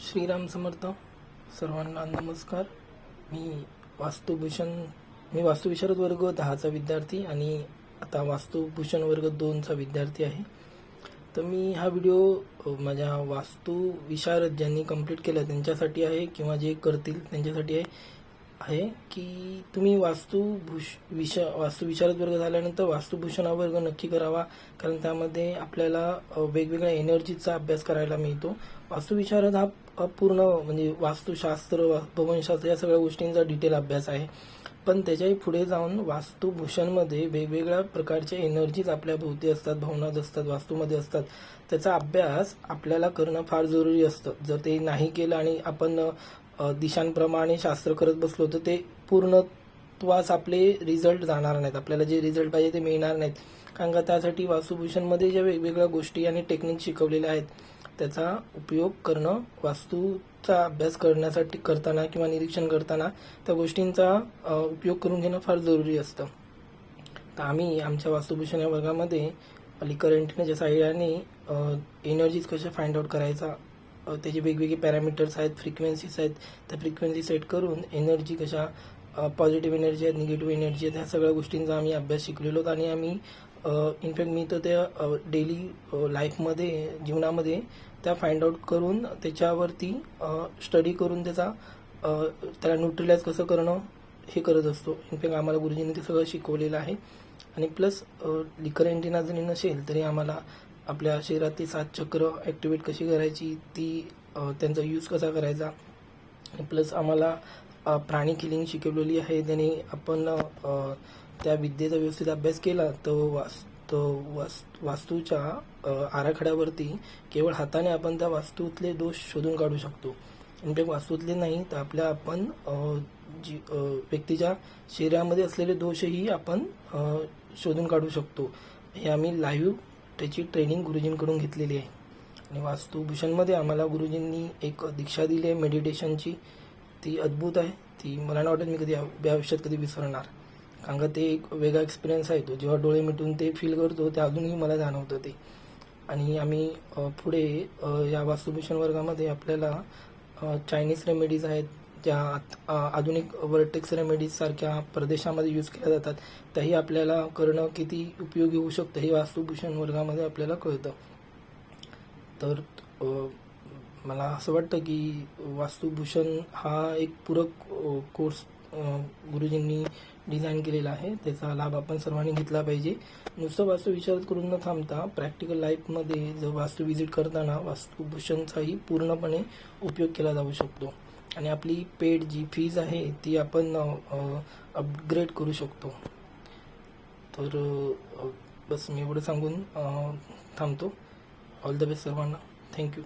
श्रीराम समर्थ सर्वांना नमस्कार. मी वास्तुभूषण मी वास्तुविशारद वर्ग दहाचा विद्यार्थी आणि आता वास्तुभूषण वर्ग दोनचा विद्यार्थी आहे. तर मी हा व्हिडिओ माझ्या वास्तु विशारद ज्यांनी कंप्लीट केला त्यांच्यासाठी आहे किंवा जे करतील त्यांच्यासाठी आहे आहे की तुम्ही वास्तुभूष विष वास्तुविचारात वर्ग झाल्यानंतर वास्तुभूषण वर्ग नक्की करावा कारण त्यामध्ये आपल्याला वेगवेगळ्या एनर्जीचा अभ्यास करायला मिळतो. वास्तुविशारद हा पूर्ण म्हणजे वास्तुशास्त्र भवनशास्त्र या सगळ्या गोष्टींचा डिटेल अभ्यास आहे. पण त्याच्याही पुढे जाऊन वास्तुभूषणमध्ये वेगवेगळ्या प्रकारच्या एनर्जीज आपल्या भोवती असतात भवनात असतात वास्तूमध्ये असतात. त्याचा अभ्यास आपल्याला करणं फार जरुरी असतं. जर ते नाही केलं आणि आपण दिशांप्रमाणे शास्त्र करत बसलो तर ते पूर्णत्वास आपले रिझल्ट जाणार नाहीत. आपल्याला जे रिझल्ट पाहिजे ते मिळणार नाहीत. कारण का त्यासाठी वास्तुभूषणमध्ये ज्या वेगवेगळ्या गोष्टी आणि टेक्निक शिकवलेल्या आहेत त्याचा उपयोग करणं वास्तूचा अभ्यास करण्यासाठी करताना किंवा निरीक्षण करताना त्या गोष्टींचा उपयोग करून घेणं फार जरुरी असतं. तर आम्ही आमच्या वास्तुभूषण या वर्गामध्ये अलीकरंटने ज्या सहाय्याने एनर्जीज कशा फाइंड आउट करायचा त्याचे वेगवेगळे पॅरामीटर्स आहेत फ्रिक्वेन्सीज आहेत. त्या फ्रिक्वेन्सी सेट करून एनर्जी कशा पॉझिटिव्ह एनर्जी आहेत निगेटिव्ह एनर्जी आहेत ह्या सगळ्या गोष्टींचा आम्ही अभ्यास शिकलेलो आहोत. आणि आम्ही इनफॅक्ट मी तर त्या डेली लाईफमध्ये जीवनामध्ये त्या फाइंड आउट करून त्याच्यावरती स्टडी करून त्याचा त्याला न्यूट्रिलाइज कसं करणं हे करत असतो. इनफॅक्ट आम्हाला गुरुजींनी ते सगळं शिकवलेलं आहे. आणि प्लस लिकर अँटिना जरी नसेल तरी आम्हाला आपल्या शरीरातली सात चक्र ॲक्टिवेट कशी करायची ती त्यांचा यूज कसा करायचा? प्लस आम्हाला प्राणी किलिंग शिकवलेली आहे. त्याने आपण त्या विद्येचा व्यवस्थित अभ्यास केला तर वास तो वास वास्तूच्या आराखड्यावरती केवळ हाताने आपण त्या वास्तूतले दोष शोधून काढू शकतो. इनफॅक्ट वास्तूतले नाही तर आपल्या आपण जी व्यक्तीच्या शरीरामध्ये असलेले दोषही आपण शोधून काढू शकतो. हे आम्ही लाईव्ह त्याची ट्रेनिंग गुरुजींकडून घेतलेली आहे. आणि वास्तुभूषणमध्ये आम्हाला गुरुजींनी एक दीक्षा दिली आहे. मेडिटेशनची ती अद्भुत आहे. ती मला नाही वाटत मी कधी आयुष्यात कधी विसरणार. कारण का ते एक वेगळा एक्सपिरियन्स आहे तो. जेव्हा डोळे मिटून ते फील करतो ते अजूनही मला जाणवतं ते. आणि आम्ही पुढे या वास्तुभूषण वर्गामध्ये आपल्याला चायनीज रेमेडीज आहेत. ज्या आत- आधुनिक वर्टेक्स रेमेडीज सारख्या प्रदेशामध्ये यूज केल्या जातात त्याही आपल्याला करणं किती उपयोगी होऊ शकतं हे वास्तुभूषण वर्गामध्ये आपल्याला कळतं. तर मला असं वाटतं की वास्तुभूषण हा एक पूरक कोर्स गुरुजींनी डिझाईन केलेला आहे. त्याचा लाभ आपण सर्वांनी घेतला पाहिजे. नुसतं वास्तू विचार करून न थांबता प्रॅक्टिकल लाईफमध्ये जर वास्तू विजिट करताना वास्तुभूषणचाही पूर्णपणे उपयोग केला जाऊ शकतो. आणि आपली पेड जी फीज आहे ती आपण अपग्रेड करू शकतो. तर बस मी एवढं सांगून थांबतो. ऑल द बेस्ट सर्वांना. Thank you